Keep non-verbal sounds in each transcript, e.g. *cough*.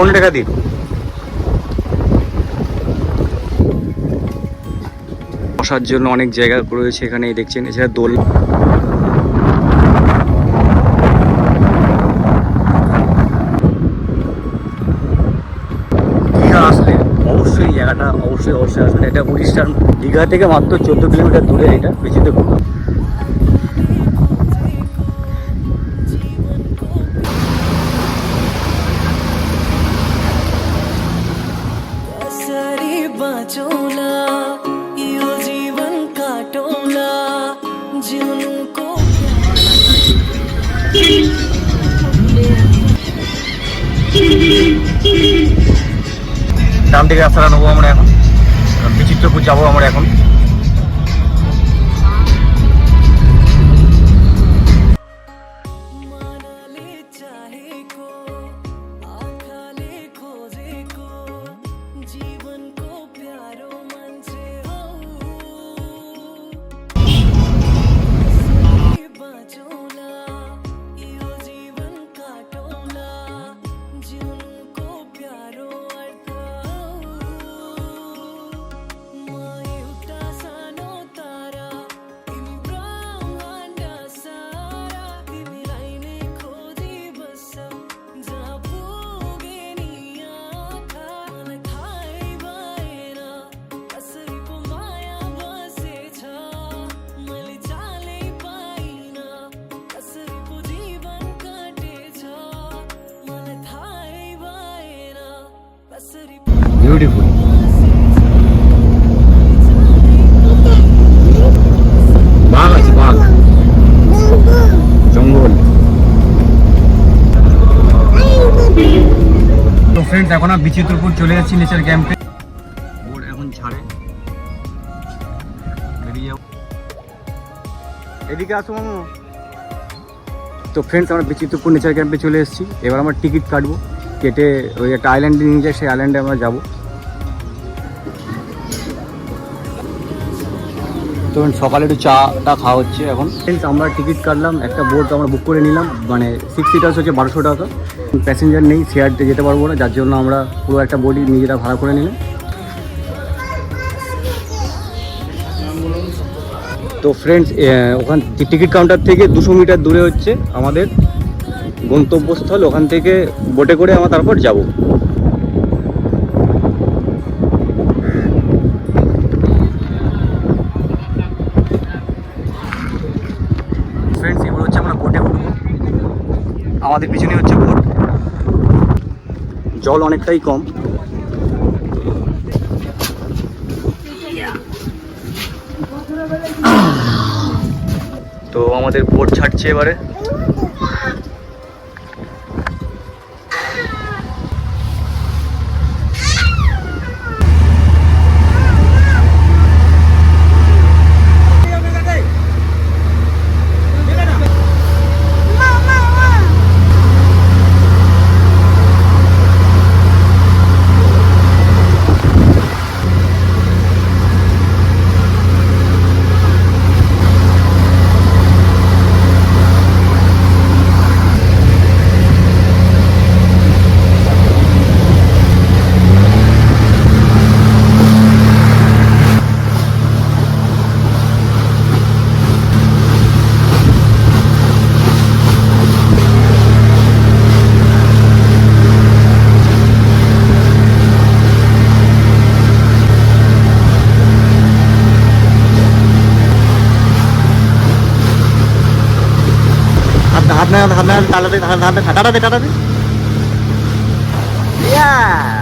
সুবর্ণরেখা দ্বীপ বসার জন্য অনেক জায়গা রয়েছে এখানে দেখছেন, এছাড়া দোল অবশ্যই জায়গাটা অবশ্যই অবশ্যই আসবেন। এটা উড়িষ্যার দীঘা থেকে মাত্র চোদ্দ কিলোমিটার দূরে এটা বিচিত্রপুর बाचोला यो जीवन काटोला जीवन को ডান দিকে রাস্তাটা নেবো আমরা এখন বিচিত্রপুর যাবো আমরা এখন বিউটিফুল বাঘ আছে, বাঘ। জঙ্গল। তো ফ্রেন্ডস এখন বিচিত্রপুর চলে যাচ্ছি নেচার ক্যাম্পে বোর্ড এখন ছাড়ে। বেরিয়ে এদিকে আসো মামু। তো ফ্রেন্ডস আমরা বিচিত্রপুর নেচার ক্যাম্পে চলে এসেছি। এবার আমরা টিকিট কাটবো। কেটে ওই একটা আইল্যান্ডে নিয়ে যায়, সেই আইল্যান্ডে আমরা যাব। তো সকালে একটু চাটা খাওয়া হচ্ছে এখন। আমরা টিকিট কাটলাম, একটা বোট আমরা বুক করে নিলাম মানে সিক্স সিটার্স হচ্ছে বারোশো টাকা। প্যাসেঞ্জার নেই শেয়ারতে যেতে পারব না, যার জন্য আমরা পুরো একটা বডি নিজেরা ভাড়া করে নিলাম। তো ফ্রেন্ডস ওখান টিকিট কাউন্টার থেকে দুশো মিটার দূরে হচ্ছে আমাদের গন্তব্যস্থল, ওখান থেকে বোটে করে আমরা তারপর যাব ফ্রেন্ডস এবার হচ্ছে আমরা বোটে উঠবো আমাদের পিছনে হচ্ছে বোট জল অনেকটাই কম। তো আমাদের বোট ছাড়ছে এবারে। थाना थाना थाना थाना थाना थाना थाना थाना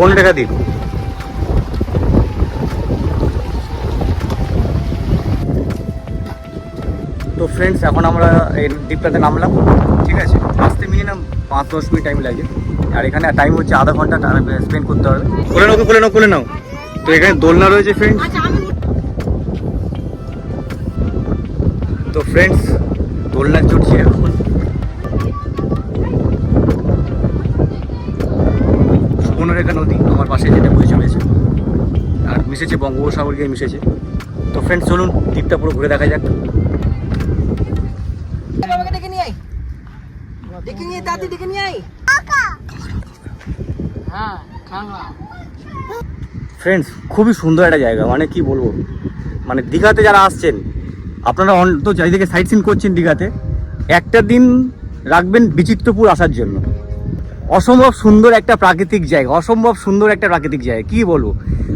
পনেরো টাকা দিন। তো ফ্রেন্ডস এখন আমরা এই দ্বীপটাতে নামলাম ঠিক আছে? আসতে মিনিমাম পাঁচ দশ মিনিট টাইম লাগে। আর এখানে টাইম হচ্ছে আধা ঘণ্টা স্পেন্ড করতে হবে। খুলে নাও খুলে নাও খুলে নাও। তো এখানে দোলনা রয়েছে ফ্রেন্ডস তো ফ্রেন্ডস দোলনা চড়ছি। মিশেছে বঙ্গোপসাগর গিয়ে মিশেছে। তো ফ্রেন্ডস চলুন দ্বীপটা পুরো ঘুরে দেখা যাক। ডেকে নিয়ে আই ডেকে নিয়ে দাদি ডেকে নিয়ে আই হ্যাঁ ফ্রেন্ডস খুবই সুন্দর একটা জায়গা মানে কি বলব? মানে দীঘাতে যারা আসছেন আপনারা অন্ত চারিদিকে সাইট সিন করছেন দীঘাতে একটা দিন রাখবেন বিচিত্রপুর আসার জন্য। অসম্ভব সুন্দর একটা প্রাকৃতিক জায়গা, অসম্ভব সুন্দর একটা প্রাকৃতিক জায়গা, কি বলব?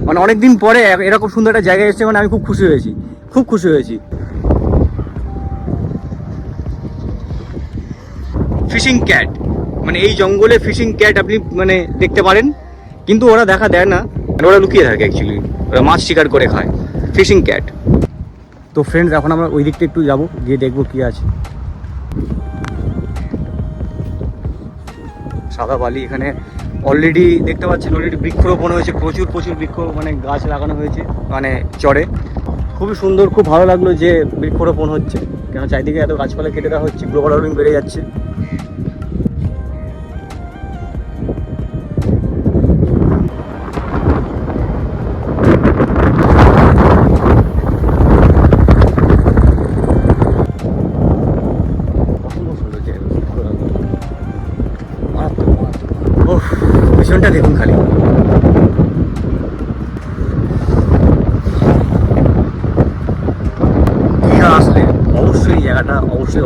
মানে অনেক দিন পরে এরকম সুন্দর একটা জায়গায় এসেছে মানে আমি খুব খুশি হয়েছি, খুব খুশি হয়েছি। ফিশিং ক্যাট মানে এই জঙ্গলে ফিশিং ক্যাট আপনি মানে দেখতে পারেন, কিন্তু ওরা দেখা দেয় না মানে ওরা লুকিয়ে থাকে অ্যাকচুয়ালি ওরা মাছ শিকার করে খায়, ফিশিং ক্যাট। তো ফ্রেন্ডস এখন আমরা ওই দিকটা একটু যাব, গিয়ে দেখব কি আছে। সাদা বালি এখানে অলরেডি দেখতে পাচ্ছেন অলরেডি বৃক্ষরোপণ হয়েছে, প্রচুর প্রচুর বৃক্ষ মানে গাছ লাগানো হয়েছে মানে চড়ে। খুবই সুন্দর, খুব ভালো লাগল যে বৃক্ষরোপণ হচ্ছে। কেন, চারিদিকে এত গাছপালা কেটে দেওয়া হচ্ছে গ্লোবাল ওয়ার্মিং বেড়ে যাচ্ছে।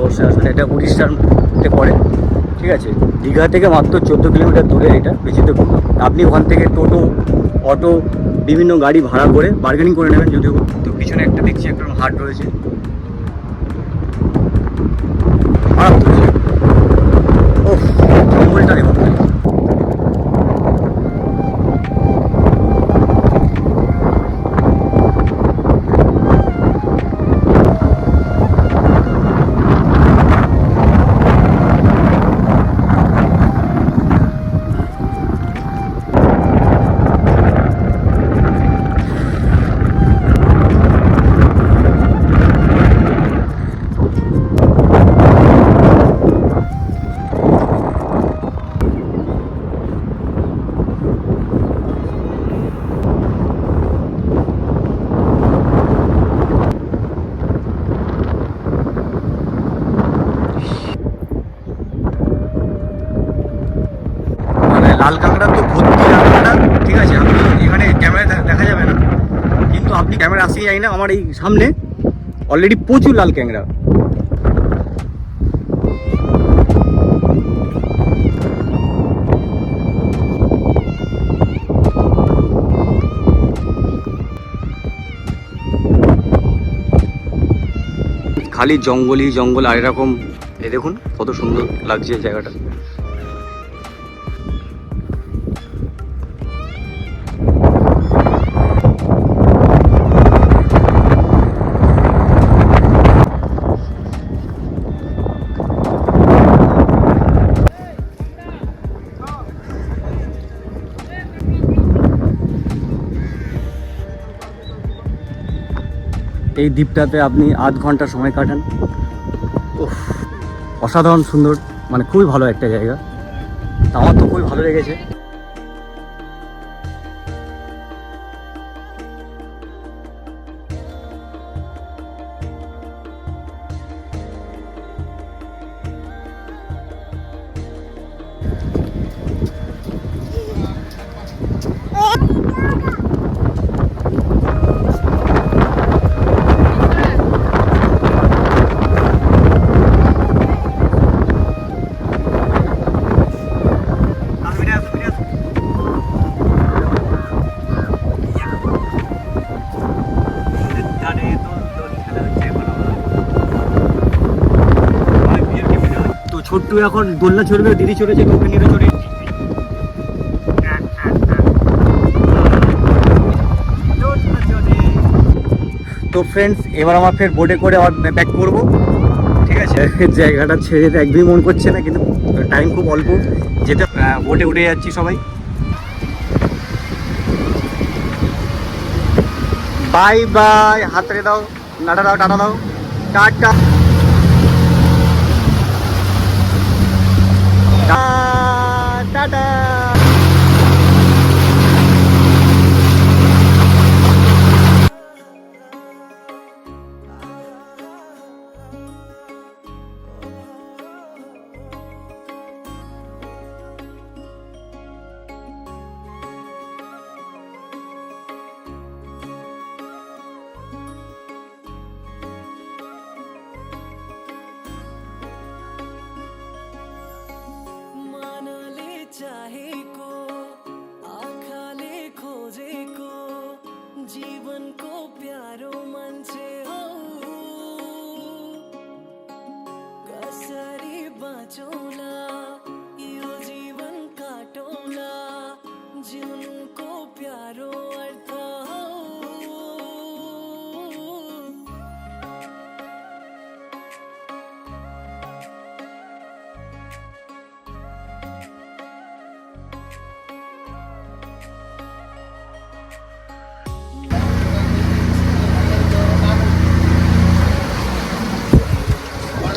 অবশ্যই আসলে এটা উড়িষ্যাতে পড়ে। ঠিক আছে? দীঘা থেকে মাত্র চোদ্দ কিলোমিটার দূরে এটা বিচিত্রপুর আপনি ওখান থেকে টোটো, অটো, বিভিন্ন গাড়ি ভাড়া করে বার্গেনিং করে নেবেন। যদিও তো পিছনে একটা দেখছি একটা হাট রয়েছে। মারাত্মক লাল কাঁকড়া তো ভর্তি লাল কাঁকড়া ঠিক আছে? আপনি এখানে ক্যামেরা দেখা যাবে না। কিন্তু আপনি ক্যামেরা আসেই যাই না, আমার এই সামনে অলরেডি প্রচুর লাল ক্যাংড়া খালি জঙ্গলই জঙ্গল, আর এরকম, এই দেখুন, কত সুন্দর লাগছে জায়গাটা। এই দ্বীপটাতে আপনি আধ ঘণ্টা সময় কাটান। অসাধারণ সুন্দর মানে খুবই ভালো একটা জায়গা। আমার তো খুবই ভালো লেগেছে। এখন, দোলনা চড়বে, দিদি চড়েছে ওখানে চড়ে তো ফ্রেন্ডস এবার আমার ফের বোটে করে আবার ব্যাক করব। ঠিক আছে? *laughs* জায়গাটা ছেড়ে একদমই মন করছে না, কিন্তু টাইম খুব অল্প। যেতে বোটে উঠে যাচ্ছি সবাই। বাই বাই হাতরে দাও নাটা দাও টাটা দাও। টাটা।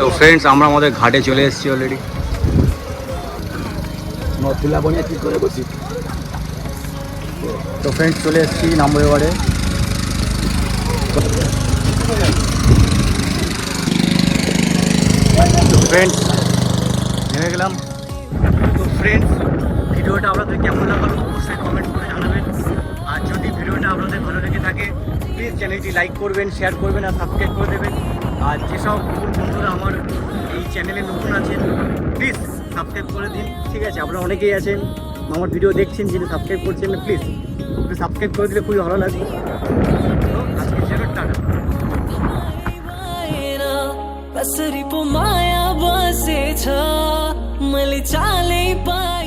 তো ফ্রেন্ডস আমরা আমাদের ঘাটে চলে এসেছি অলরেডি তুলা বনিয়া ঠিক করে বসি? তো ফ্রেন্ডস চলে এসেছি নাম্বার তো ফ্রেন্ডস নেমে গেলাম। তো ফ্রেন্ডস ভিডিওটা আপনাদের কেমন লাগল অবশ্যই কমেন্ট করে জানাবেন। আর যদি ভিডিওটা আপনাদের ভালো লেগে থাকে প্লিজ চ্যানেলটি লাইক করবেন শেয়ার করবেন আর সাবস্ক্রাইব করে দেবেন। আর যেসব বন্ধুরা আমার এই চ্যানেলে নতুন আছেন প্লিজ সাবস্ক্রাইব করে দিন। ঠিক আছে, আপনারা অনেকেই আছেন, আমার ভিডিও দেখছেন যিনি সাবস্ক্রাইব করছেন প্লিজ একটু সাবস্ক্রাইব করে দিলে খুবই ভালো লাগবে আজকে পো মায়া বসে ছ बसे চালে मैले